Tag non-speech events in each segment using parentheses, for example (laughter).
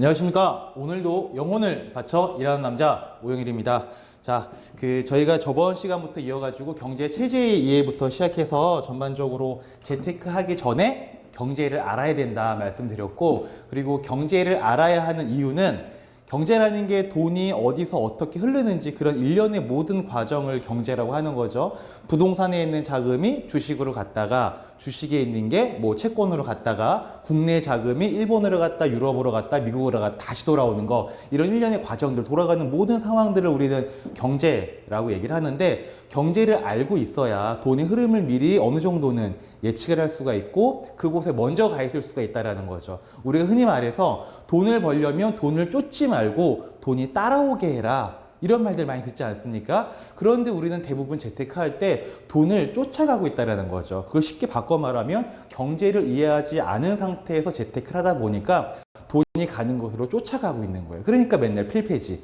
안녕하십니까. 오늘도 영혼을 바쳐 일하는 남자 오영일입니다. 자, 그 저희가 저번 시간부터 이어가지고 경제 체제의 이해부터 시작해서 전반적으로 재테크 하기 전에 경제를 알아야 된다 말씀드렸고 그리고 경제를 알아야 하는 이유는 경제라는 게 돈이 어디서 어떻게 흐르는지 그런 일련의 모든 과정을 경제라고 하는 거죠. 부동산에 있는 자금이 주식으로 갔다가 주식에 있는 게 뭐 채권으로 갔다가 국내 자금이 일본으로 갔다 유럽으로 갔다 미국으로 갔다 다시 돌아오는 거 이런 일련의 과정들 돌아가는 모든 상황들을 우리는 경제라고 얘기를 하는데 경제를 알고 있어야 돈의 흐름을 미리 어느 정도는 예측을 할 수가 있고 그곳에 먼저 가 있을 수가 있다라는 거죠. 우리가 흔히 말해서 돈을 벌려면 돈을 쫓지 말고 돈이 따라오게 해라. 이런 말들 많이 듣지 않습니까? 그런데 우리는 대부분 재테크할 때 돈을 쫓아가고 있다는 거죠. 그걸 쉽게 바꿔 말하면 경제를 이해하지 않은 상태에서 재테크를 하다 보니까 돈이 가는 곳으로 쫓아가고 있는 거예요. 그러니까 맨날 필패지.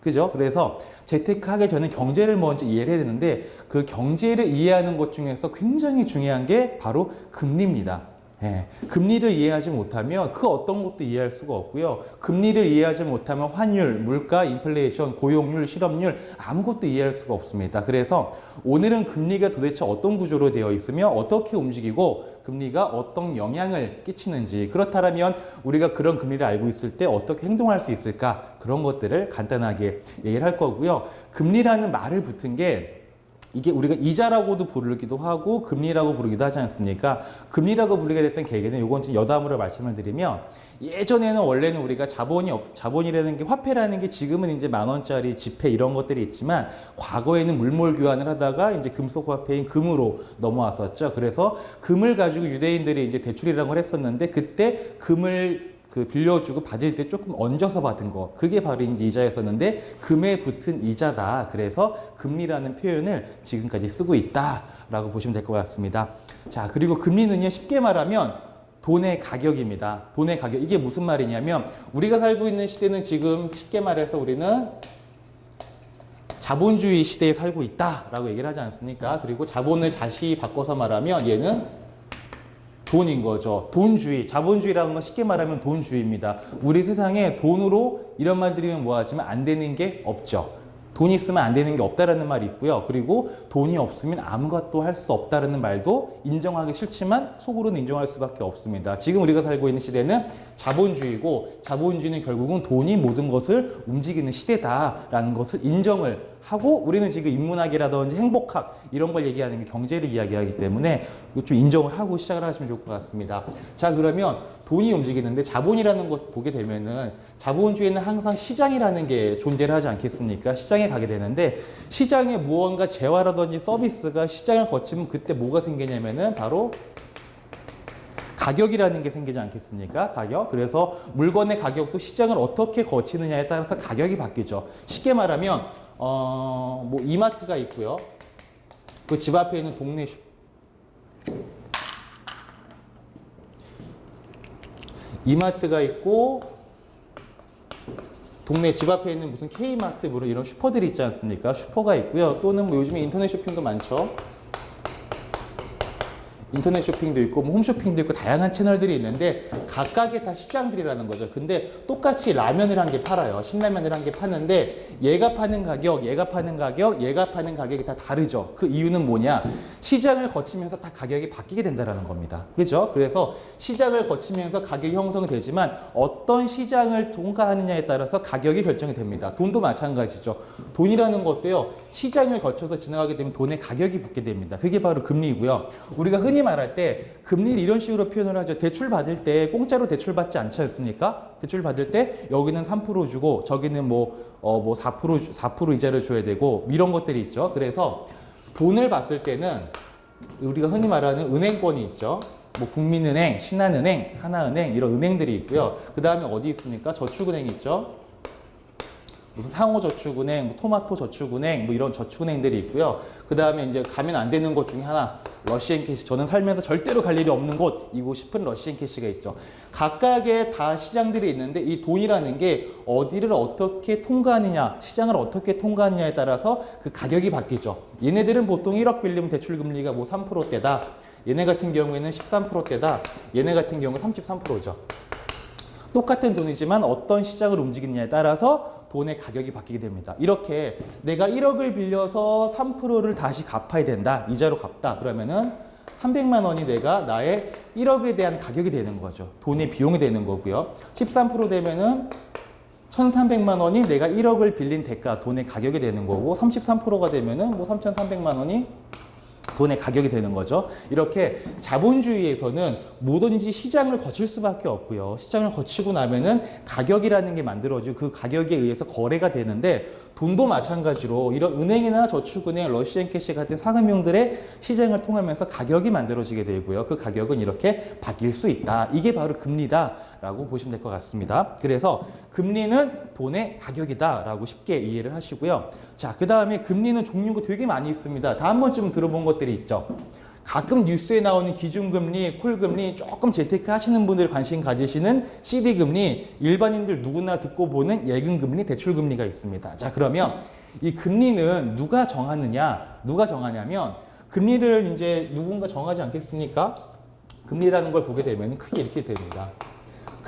그죠? 그래서 재테크 하기 전에 경제를 먼저 이해를 해야 되는데 그 경제를 이해하는 것 중에서 굉장히 중요한 게 바로 금리입니다. 예, 금리를 이해하지 못하면 그 어떤 것도 이해할 수가 없고요. 금리를 이해하지 못하면 환율, 물가, 인플레이션, 고용률, 실업률 아무것도 이해할 수가 없습니다. 그래서 오늘은 금리가 도대체 어떤 구조로 되어 있으며 어떻게 움직이고 금리가 어떤 영향을 끼치는지 그렇다면 우리가 그런 금리를 알고 있을 때 어떻게 행동할 수 있을까 그런 것들을 간단하게 얘기를 할 거고요. 금리라는 말을 붙은 게 이게 우리가 이자라고도 부르기도 하고 금리라고 부르기도 하지 않습니까? 금리라고 부르게 됐던 계기는 요건 좀 여담으로 말씀을 드리면 예전에는 원래는 우리가 자본이 없, 자본이라는 게 화폐라는 게 지금은 이제 만 원짜리 지폐 이런 것들이 있지만 과거에는 물몰 교환을 하다가 이제 금속 화폐인 금으로 넘어왔었죠. 그래서 금을 가지고 유대인들이 이제 대출이라는 걸 했었는데 그때 금을 그 빌려주고 받을 때 조금 얹어서 받은 거. 그게 바로 이제 이자였었는데 금에 붙은 이자다. 그래서 금리라는 표현을 지금까지 쓰고 있다라고 보시면 될 것 같습니다. 자 그리고 금리는요 쉽게 말하면 돈의 가격입니다. 돈의 가격. 이게 무슨 말이냐면 우리가 살고 있는 시대는 지금 쉽게 말해서 우리는 자본주의 시대에 살고 있다라고 얘기를 하지 않습니까? 그리고 자본을 다시 바꿔서 말하면 얘는 돈인 거죠. 돈주의. 자본주의라는 건 쉽게 말하면 돈주의입니다. 우리 세상에 돈으로 이런 말 들으면 뭐하지만 안 되는 게 없죠. 돈이 있으면 안 되는 게 없다라는 말이 있고요. 그리고 돈이 없으면 아무것도 할 수 없다라는 말도 인정하기 싫지만 속으로는 인정할 수밖에 없습니다. 지금 우리가 살고 있는 시대는 자본주의고 자본주의는 결국은 돈이 모든 것을 움직이는 시대다라는 것을 인정을 하고 우리는 지금 인문학이라든지 행복학 이런 걸 얘기하는 게 경제를 이야기하기 때문에 좀 인정을 하고 시작을 하시면 좋을 것 같습니다. 자 그러면 돈이 움직이는데 자본이라는 것 보게 되면은 자본주의는 항상 시장이라는 게 존재를 하지 않겠습니까? 시장에 가게 되는데 시장에 무언가 재화라든지 서비스가 시장을 거치면 그때 뭐가 생기냐면은 바로 가격이라는 게 생기지 않겠습니까? 가격. 그래서 물건의 가격도 시장을 어떻게 거치느냐에 따라서 가격이 바뀌죠. 쉽게 말하면 어, 뭐 이마트가 있고요. 그 집 앞에 있는 동네 슈... 이마트가 있고 동네 집 앞에 있는 무슨 K마트 뭐 이런 슈퍼들이 있지 않습니까? 슈퍼가 있고요. 또는 뭐 요즘에 인터넷 쇼핑도 많죠. 인터넷 쇼핑도 있고 뭐 홈쇼핑도 있고 다양한 채널들이 있는데 각각의 다 시장들이라는 거죠. 근데 똑같이 라면을 한 개 팔아요. 신라면을 한 개 파는데 얘가 파는 가격, 얘가 파는 가격, 얘가 파는 가격이 다 다르죠. 그 이유는 뭐냐? 시장을 거치면서 다 가격이 바뀌게 된다는 겁니다. 그죠? 그래서 시장을 거치면서 가격이 형성이 되지만 어떤 시장을 통과하느냐에 따라서 가격이 결정이 됩니다. 돈도 마찬가지죠. 돈이라는 것도요. 시장을 거쳐서 지나가게 되면 돈의 가격이 붙게 됩니다. 그게 바로 금리고요. 우리가 흔히 말할 때 금리를 이런 식으로 표현을 하죠. 대출 받을 때 공짜로 대출 받지 않지 않습니까? 대출 받을 때 여기는 3% 주고 저기는 뭐, 어, 뭐 4%, 4% 이자를 줘야 되고 이런 것들이 있죠. 그래서 돈을 봤을 때는 우리가 흔히 말하는 은행권이 있죠. 뭐 국민은행, 신한은행, 하나은행 이런 은행들이 있고요. 그 다음에 어디 있습니까? 저축은행 있죠. 무슨 상호저축은행, 뭐 토마토저축은행, 뭐 이런 저축은행들이 있고요. 그 다음에 이제 가면 안 되는 곳 중에 하나, 러시앤캐시. 저는 살면서 절대로 갈 일이 없는 곳, 이고 싶은 러시앤캐시가 있죠. 각각의 다 시장들이 있는데 이 돈이라는 게 어디를 어떻게 통과하느냐, 시장을 어떻게 통과하느냐에 따라서 그 가격이 바뀌죠. 얘네들은 보통 1억 빌리면 대출 금리가 뭐 3%대다. 얘네 같은 경우에는 13%대다. 얘네 같은 경우는 33%죠. 똑같은 돈이지만 어떤 시장을 움직이느냐에 따라서 돈의 가격이 바뀌게 됩니다. 이렇게 내가 1억을 빌려서 3%를 다시 갚아야 된다. 이자로 갚다. 그러면은 300만 원이 내가 나의 1억에 대한 가격이 되는 거죠. 돈의 비용이 되는 거고요. 13% 되면은 1,300만 원이 내가 1억을 빌린 대가 돈의 가격이 되는 거고 33%가 되면은 뭐 3,300만 원이 돈의 가격이 되는 거죠. 이렇게 자본주의에서는 뭐든지 시장을 거칠 수밖에 없고요. 시장을 거치고 나면은 가격이라는 게 만들어지고 그 가격에 의해서 거래가 되는데 돈도 마찬가지로 이런 은행이나 저축은행, 러시앤캐시 같은 상금융들의 시장을 통하면서 가격이 만들어지게 되고요. 그 가격은 이렇게 바뀔 수 있다. 이게 바로 금리다 라고 보시면 될 것 같습니다. 그래서 금리는 돈의 가격이다 라고 쉽게 이해를 하시고요. 자, 그 다음에 금리는 종류가 되게 많이 있습니다. 다 한 번쯤 들어본 것들이 있죠. 가끔 뉴스에 나오는 기준금리, 콜금리, 조금 재테크 하시는 분들 관심 가지시는 CD금리, 일반인들 누구나 듣고 보는 예금금리, 대출금리가 있습니다. 자, 그러면 이 금리는 누가 정하느냐? 누가 정하냐면 금리를 이제 누군가 정하지 않겠습니까? 금리라는 걸 보게 되면 크게 이렇게 됩니다.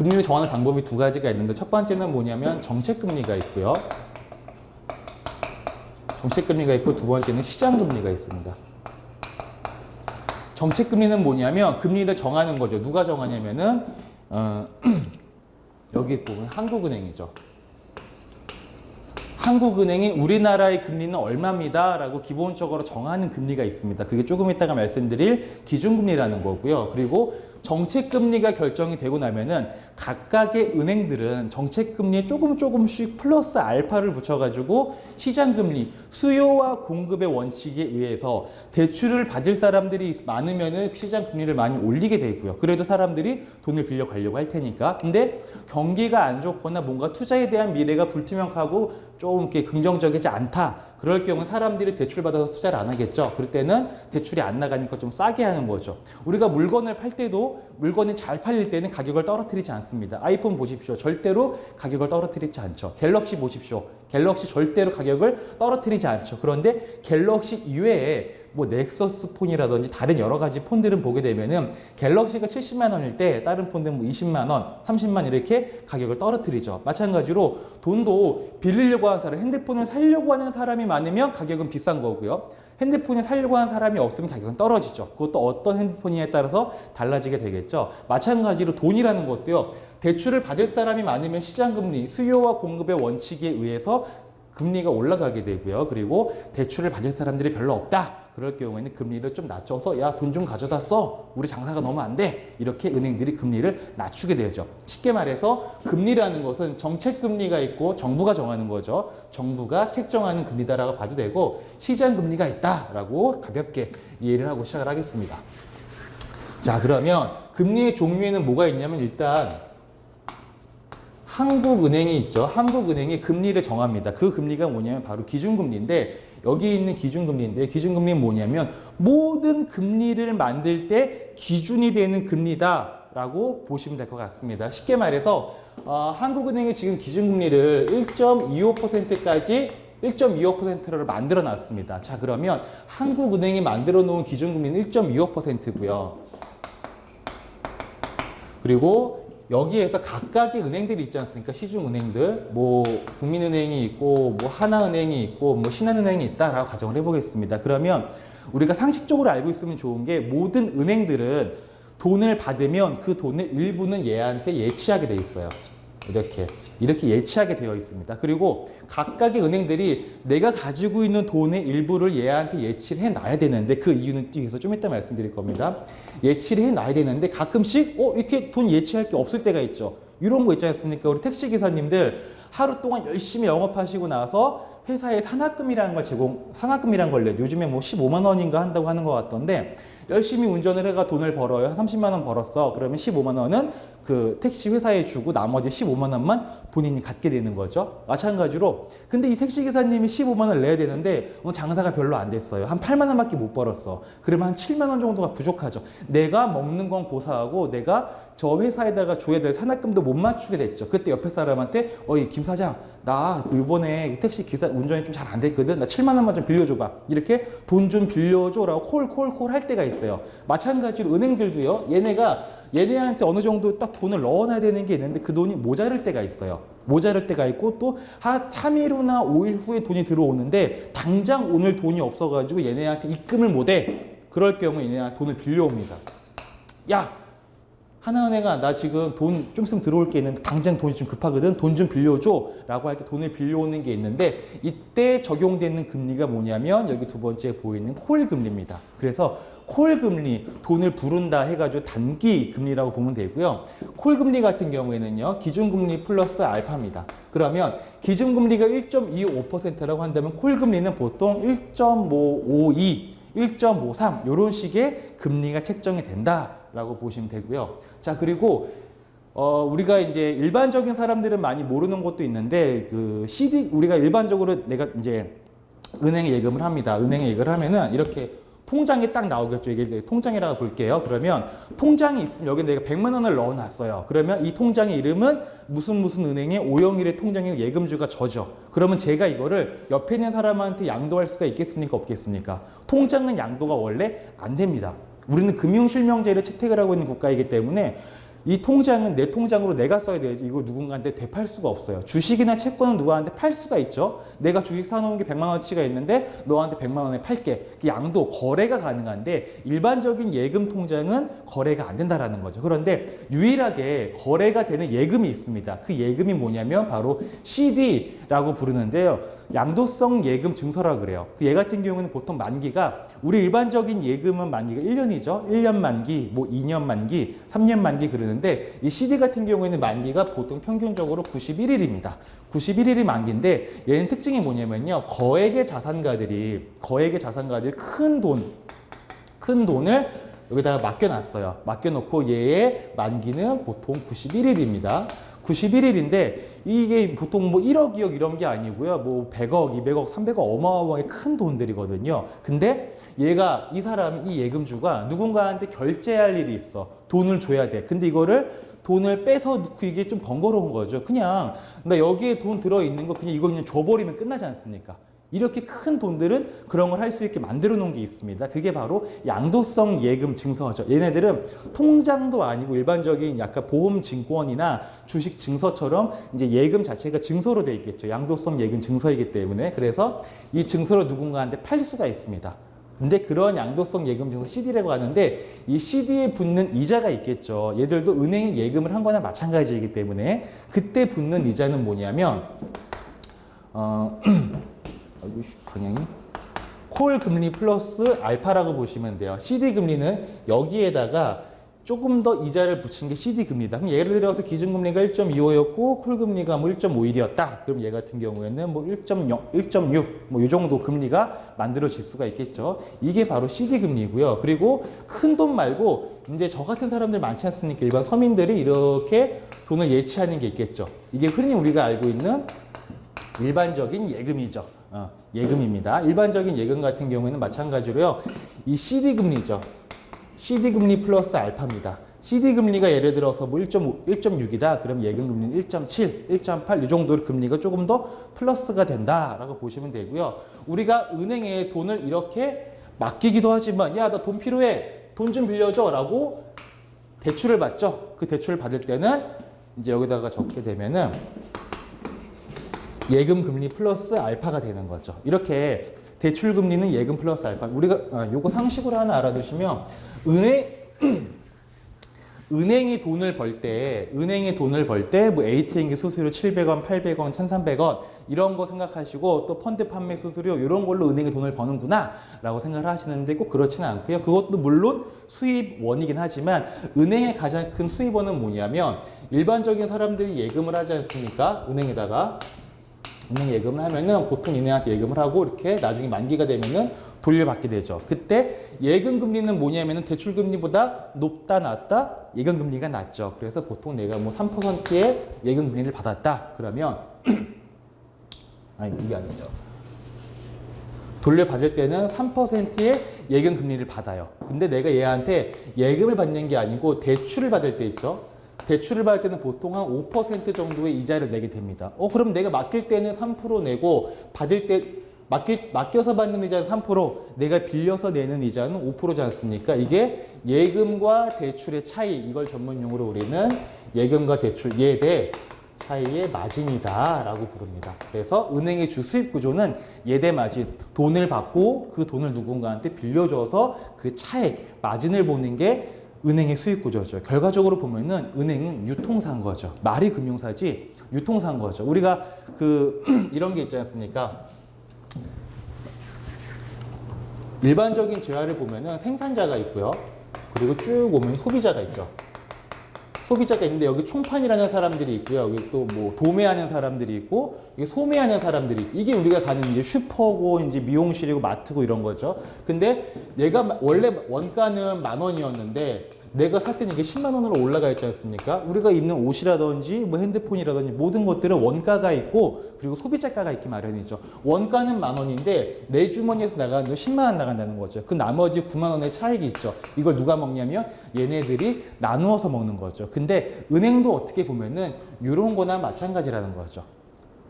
금리를 정하는 방법이 두 가지가 있는데 첫 번째는 뭐냐면 정책금리가 있고요. 정책금리가 있고 두 번째는 시장금리가 있습니다. 정책금리는 뭐냐면 금리를 정하는 거죠. 누가 정하냐면은 어, (clears throat) 여기 보면 한국은행이죠. 한국은행이 우리나라의 금리는 얼마입니다 라고 기본적으로 정하는 금리가 있습니다. 그게 조금 이따가 말씀드릴 기준금리라는 거고요. 그리고 정책 금리가 결정이 되고 나면은 각각의 은행들은 정책 금리에 조금 조금씩 플러스 알파를 붙여가지고 시장 금리, 수요와 공급의 원칙에 의해서 대출을 받을 사람들이 많으면은 시장 금리를 많이 올리게 되고요. 그래도 사람들이 돈을 빌려 가려고 할 테니까. 근데 경기가 안 좋거나 뭔가 투자에 대한 미래가 불투명하고 좀 이렇게 긍정적이지 않다. 그럴 경우 사람들이 대출 받아서 투자를 안 하겠죠. 그럴 때는 대출이 안 나가니까 좀 싸게 하는 거죠. 우리가 물건을 팔 때도 물건이 잘 팔릴 때는 가격을 떨어뜨리지 않습니다. 아이폰 보십시오. 절대로 가격을 떨어뜨리지 않죠. 갤럭시 보십시오. 갤럭시 절대로 가격을 떨어뜨리지 않죠. 그런데 갤럭시 이외에 뭐 넥서스 폰이라든지 다른 여러 가지 폰들은 보게 되면은 갤럭시가 70만 원일 때 다른 폰들은 뭐 20만 원, 30만 이렇게 가격을 떨어뜨리죠. 마찬가지로 돈도 빌리려고 하는 사람, 핸드폰을 살려고 하는 사람이 많으면 가격은 비싼 거고요. 핸드폰을 살려고 하는 사람이 없으면 가격은 떨어지죠. 그것도 어떤 핸드폰이냐에 따라서 달라지게 되겠죠. 마찬가지로 돈이라는 것도요. 대출을 받을 사람이 많으면 시장금리, 수요와 공급의 원칙에 의해서 금리가 올라가게 되고요. 그리고 대출을 받을 사람들이 별로 없다. 그럴 경우에는 금리를 좀 낮춰서 야 돈 좀 가져다 써. 우리 장사가 너무 안 돼. 이렇게 은행들이 금리를 낮추게 되죠. 쉽게 말해서 금리라는 것은 정책 금리가 있고 정부가 정하는 거죠. 정부가 책정하는 금리다라고 봐도 되고 시장 금리가 있다라고 가볍게 이해를 하고 시작을 하겠습니다. 자, 그러면 금리의 종류에는 뭐가 있냐면 일단 한국은행이 있죠. 한국은행이 금리를 정합니다. 그 금리가 뭐냐면 바로 기준금리인데 여기 있는 기준금리인데 기준금리는 뭐냐면 모든 금리를 만들 때 기준이 되는 금리다 라고 보시면 될 것 같습니다. 쉽게 말해서 어, 한국은행이 지금 기준금리를 1.25%까지 1.25%를 만들어 놨습니다. 자, 그러면 한국은행이 만들어 놓은 기준금리는 1.25%고요. 그리고 여기에서 각각의 은행들이 있지 않습니까? 시중은행들, 뭐 국민은행이 있고, 뭐 하나은행이 있고, 뭐 신한은행이 있다라고 가정을 해보겠습니다. 그러면 우리가 상식적으로 알고 있으면 좋은 게 모든 은행들은 돈을 받으면 그 돈을 일부는 얘한테 예치하게 돼 있어요. 이렇게 이렇게 예치하게 되어 있습니다. 그리고 각각의 은행들이 내가 가지고 있는 돈의 일부를 얘한테 예치를 해 놔야 되는데 그 이유는 뒤에서 좀 이따 말씀드릴 겁니다. 예치를 해 놔야 되는데 가끔씩 어 이렇게 돈 예치할 게 없을 때가 있죠. 이런 거 있지 않습니까? 우리 택시 기사님들 하루 동안 열심히 영업하시고 나서 회사에 산학금이라는 걸 제공 산학금이란 걸 내요. 요즘에 뭐 15만 원인가 한다고 하는 것 같던데 열심히 운전을 해가 돈을 벌어요. 30만 원 벌었어. 그러면 15만 원은 그 택시 회사에 주고 나머지 15만 원만 본인이 갖게 되는 거죠. 마찬가지로 근데 이 택시 기사님이 15만 원을 내야 되는데 오늘 장사가 별로 안 됐어요. 한 8만 원밖에 못 벌었어. 그러면 한 7만 원 정도가 부족하죠. 내가 먹는 건 고사하고 내가 저 회사에다가 줘야 될 산학금도 못 맞추게 됐죠. 그때 옆에 사람한테 어이 김 사장 나그 이번에 택시 기사 운전이 좀 잘 안 됐거든. 나 7만 원만 좀 빌려줘봐. 이렇게 돈 좀 빌려줘라고 콜콜콜 할 때가 있어요. 마찬가지로 은행들도요. 얘네가 얘네한테 어느 정도 딱 돈을 넣어놔야 되는 게 있는데 그 돈이 모자랄 때가 있어요. 모자랄 때가 있고 또 한 3일 후나 5일 후에 돈이 들어오는데 당장 오늘 돈이 없어가지고 얘네한테 입금을 못해. 그럴 경우 얘네한테 돈을 빌려옵니다. 야 하나은행아 나 지금 돈 좀 있으면 들어올 게 있는데 당장 돈이 좀 급하거든 돈 좀 빌려줘 라고 할 때 돈을 빌려오는 게 있는데 이때 적용되는 금리가 뭐냐면 여기 두 번째 보이는 콜 금리입니다 그래서 콜 금리 돈을 부른다 해가지고 단기 금리라고 보면 되고요 콜 금리 같은 경우에는요 기준 금리 플러스 알파입니다 그러면 기준 금리가 1.25%라고 한다면 콜 금리는 보통 1.552 1.53 이런 식의 금리가 책정이 된다라고 보시면 되고요. 자 그리고 어, 우리가 이제 일반적인 사람들은 많이 모르는 것도 있는데 그 CD 우리가 일반적으로 내가 이제 은행에 예금을 합니다. 은행에 예금을 하면은 이렇게 통장에 딱 나오겠죠. 이게 통장이라고 볼게요. 그러면 통장이 있으면 여기 내가 100만 원을 넣어놨어요. 그러면 이 통장의 이름은 무슨 무슨 은행의 오영일의 통장의 예금주가 저죠. 그러면 제가 이거를 옆에 있는 사람한테 양도할 수가 있겠습니까? 없겠습니까? 통장은 양도가 원래 안 됩니다. 우리는 금융실명제를 채택을 하고 있는 국가이기 때문에 이 통장은 내 통장으로 내가 써야 되지 이거 누군가한테 되팔 수가 없어요. 주식이나 채권은 누구한테 팔 수가 있죠. 내가 주식 사놓은 게 100만 원치가 있는데 너한테 100만 원에 팔게. 그 양도 거래가 가능한데 일반적인 예금 통장은 거래가 안 된다라는 거죠. 그런데 유일하게 거래가 되는 예금이 있습니다. 그 예금이 뭐냐면 바로 CD라고 부르는데요. 양도성 예금 증서라 그래요. 그 얘 같은 경우는 보통 만기가 우리 일반적인 예금은 만기가 1년이죠. 1년 만기, 뭐 2년 만기, 3년 만기 그러는 데 이 CD 같은 경우에는 만기가 보통 평균적으로 91일입니다. 91일이 만기인데 얘는 특징이 뭐냐면요. 거액의 자산가들이 거액의 자산가들이 큰 돈, 큰 돈을 여기다가 맡겨놨어요. 맡겨놓고 얘의 만기는 보통 91일입니다. 91일인데 이게 보통 뭐 1억, 2억 이런 게 아니고요. 뭐 100억, 200억, 300억 어마어마하게 큰 돈들이거든요. 근데 얘가 이 사람이 이 예금주가 누군가한테 결제할 일이 있어. 돈을 줘야 돼. 근데 이거를 돈을 빼서 넣고 이게 좀 번거로운 거죠. 그냥 나 여기에 돈 들어 있는 거 그냥 이거 그냥 줘버리면 끝나지 않습니까? 이렇게 큰 돈들은 그런 걸 할 수 있게 만들어 놓은 게 있습니다. 그게 바로 양도성 예금 증서죠. 얘네들은 통장도 아니고 일반적인 약간 보험 증권이나 주식 증서처럼 이제 예금 자체가 증서로 돼 있겠죠. 양도성 예금 증서이기 때문에 그래서 이 증서를 누군가한테 팔 수가 있습니다. 근데 그런 양도성 예금 증서 CD라고 하는데 이 CD에 붙는 이자가 있겠죠. 얘들도 은행에 예금을 한 거나 마찬가지이기 때문에 그때 붙는 이자는 뭐냐면 어 (clears throat) 아이고 씨, 방향이 콜 금리 플러스 알파라고 보시면 돼요. CD 금리는 여기에다가 조금 더 이자를 붙인 게 CD 금리다. 그럼 예를 들어서 기준 금리가 1.25였고 콜 금리가 뭐 1.51이었다. 그럼 얘 같은 경우에는 뭐 1.0, 1.6 뭐 이 정도 금리가 만들어질 수가 있겠죠. 이게 바로 CD 금리고요. 그리고 큰 돈 말고 이제 저 같은 사람들 많지 않습니까? 일반 서민들이 이렇게 돈을 예치하는 게 있겠죠. 이게 흔히 우리가 알고 있는 일반적인 예금이죠. 어, 예금입니다. 일반적인 예금 같은 경우에는 마찬가지로요. 이 CD 금리죠. CD 금리 플러스 알파입니다. CD 금리가 예를 들어서 뭐 1.5, 1.6이다. 그럼 예금 금리는 1.7, 1.8 이 정도 금리가 조금 더 플러스가 된다라고 보시면 되고요. 우리가 은행에 돈을 이렇게 맡기기도 하지만 야, 나 돈 필요해. 돈 좀 빌려줘라고 대출을 받죠. 그 대출을 받을 때는 이제 여기다가 적게 되면은 예금 금리 플러스 알파가 되는 거죠. 이렇게 대출 금리는 예금 플러스 알파. 우리가 아, 요거 상식으로 하나 알아두시면 은행 (clears throat) 은행이 돈을 벌 때, 은행이 돈을 벌 때, 뭐 ATM기 수수료 700원, 800원, 1300원, 이런 거 생각하시고, 또 펀드 판매 수수료, 이런 걸로 은행이 돈을 버는구나, 라고 생각을 하시는데 꼭 그렇지는 않고요. 그것도 물론 수입원이긴 하지만, 은행의 가장 큰 수입원은 뭐냐면, 일반적인 사람들이 예금을 하지 않습니까? 은행에다가. 은행 예금을 하면은 보통 은행한테 예금을 하고 이렇게 나중에 만기가 되면은 돌려받게 되죠. 그때 예금 금리는 뭐냐면은 대출 금리보다 높다 낮다 예금 금리가 낮죠. 그래서 보통 내가 뭐 3%의 예금 금리를 받았다. 그러면 (clears throat) 아니 이게 아니죠. 돌려받을 때는 3%의 예금 금리를 받아요. 근데 내가 얘한테 예금을 받는 게 아니고 대출을 받을 때 있죠. 대출을 받을 때는 보통 한 5% 정도의 이자를 내게 됩니다. 어, 그럼 내가 맡길 때는 3% 내고 받을 때 맡기, 맡겨 서 받는 이자는 3%, 내가 빌려서 내는 이자는 5%지 않습니까? 이게 예금과 대출의 차이, 이걸 전문용어로 우리는 예금과 대출, 예대 차이의 마진이다라고 부릅니다. 그래서 은행의 주 수입 구조는 예대 마진, 돈을 받고 그 돈을 누군가한테 빌려줘서 그 차액, 마진을 보는 게 은행의 수입 구조죠. 결과적으로 보면은 은행은 유통사인 거죠. 말이 금융사지 유통사인 거죠. 우리가 그 (clears throat) 이런 게 있지 않습니까? 일반적인 재화를 보면은 생산자가 있고요. 그리고 쭉 오면 소비자가 있죠. 소비자가 있는데 여기 총판이라는 사람들이 있고요. 여기 또 뭐 도매하는 사람들이 있고 여기 소매하는 사람들이 이게 우리가 가는 이제 슈퍼고 이제 미용실이고 마트고 이런 거죠. 근데 얘가 마- 원래 원가는 만 원이었는데 내가 살 때는 이게 10만 원으로 올라가 있지 않습니까? 우리가 입는 옷이라든지 뭐 핸드폰이라든지 모든 것들은 원가가 있고 그리고 소비자가가 있기 마련이죠. 원가는 만 원인데 내 주머니에서 나가는 건 10만 원 나간다는 거죠. 그 나머지 9만 원의 차익이 있죠. 이걸 누가 먹냐면 얘네들이 나누어서 먹는 거죠. 근데 은행도 어떻게 보면은 이런 거나 마찬가지라는 거죠.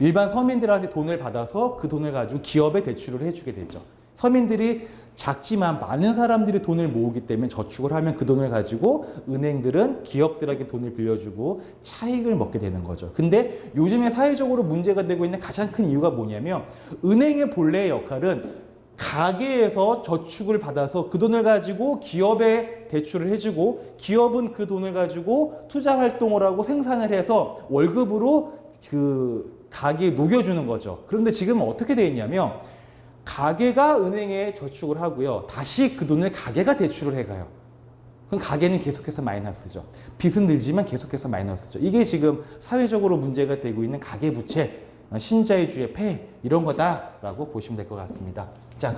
일반 서민들한테 돈을 받아서 그 돈을 가지고 기업에 대출을 해주게 되죠. 서민들이 작지만 많은 사람들이 돈을 모으기 때문에 저축을 하면 그 돈을 가지고 은행들은 기업들에게 돈을 빌려주고 차익을 먹게 되는 거죠. 근데 요즘에 사회적으로 문제가 되고 있는 가장 큰 이유가 뭐냐면 은행의 본래의 역할은 가게에서 저축을 받아서 그 돈을 가지고 기업에 대출을 해주고 기업은 그 돈을 가지고 투자 활동을 하고 생산을 해서 월급으로 그 가게에 녹여주는 거죠. 그런데 지금은 어떻게 되어 있냐면 가게가 은행에 저축을 하고요. 다시 그 돈을 가게가 대출을 해가요. 그럼 가게는 계속해서 마이너스죠. 빚은 늘지만 계속해서 마이너스죠. 이게 지금 사회적으로 문제가 되고 있는 가계 부채, 신자유주의 폐해 이런 거다라고 보시면 될 것 같습니다. 자,